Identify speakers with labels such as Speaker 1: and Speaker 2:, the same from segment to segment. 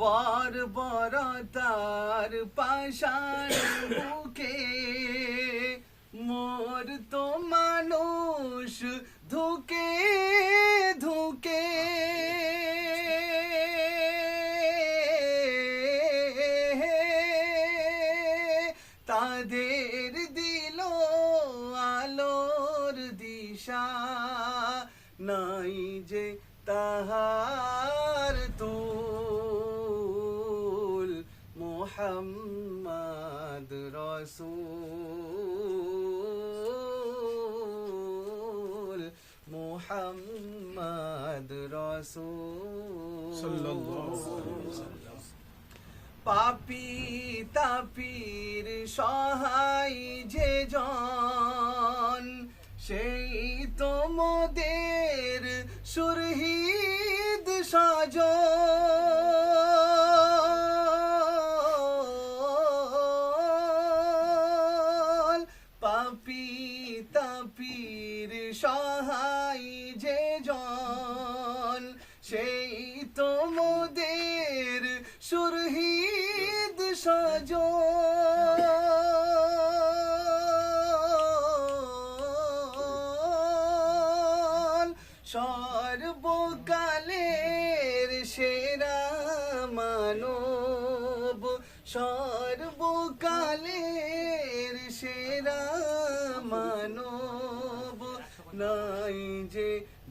Speaker 1: বর বর তার পাশার বুকে, মোর তো মানুষ ধুকে ধুকে। তাদের দিল আলোর দিশা, নাই যে তাহার মোহাম্মদ রসুল মোহাম্মদ রসুল। পাপি তাপির সহায় যে জন সেই তো মোদের তাপির সহায় যে জন সেই তো মোদের সুরহিদ সাজ সর্বকালের সেরা মানব সর্বকালের সেরা মানব নাই যে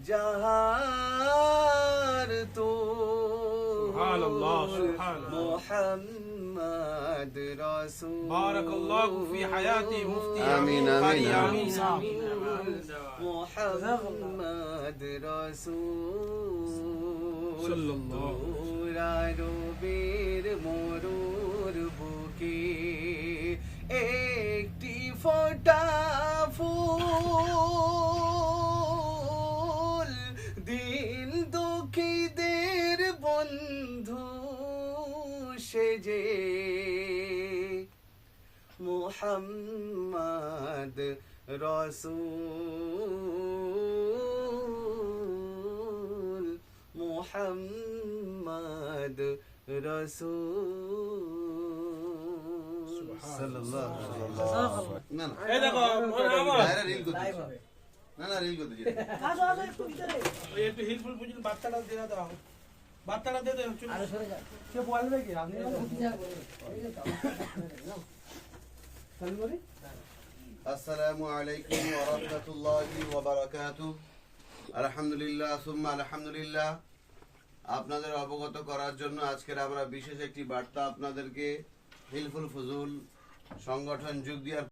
Speaker 1: যাহার তো
Speaker 2: সুবহানাল্লাহ, সুবহানাল্লাহ।
Speaker 1: মোহাম্মদ রসুল
Speaker 2: بارك الله في حياتي مفتي
Speaker 3: آمين، آمين،
Speaker 2: آمين
Speaker 1: মোহাম্মদ রসুল
Speaker 2: সাল্লাল্লাহু।
Speaker 1: রবির মরুর বুকে একটি ফোটা ফুল দিন দুঃখীদের বন্ধু সেজে মোহাম্মদ রসুল মোহাম্মদ রসুল।
Speaker 3: আলাইকুম আলহামদুলিল্লাহ আলহামদুলিল্লাহ আপনাদের অবগত করার জন্য আজকের আমরা বিশেষ একটি বার্তা আপনাদেরকে হিলফুল ফজুল সংগঠন যোগ দিয়ার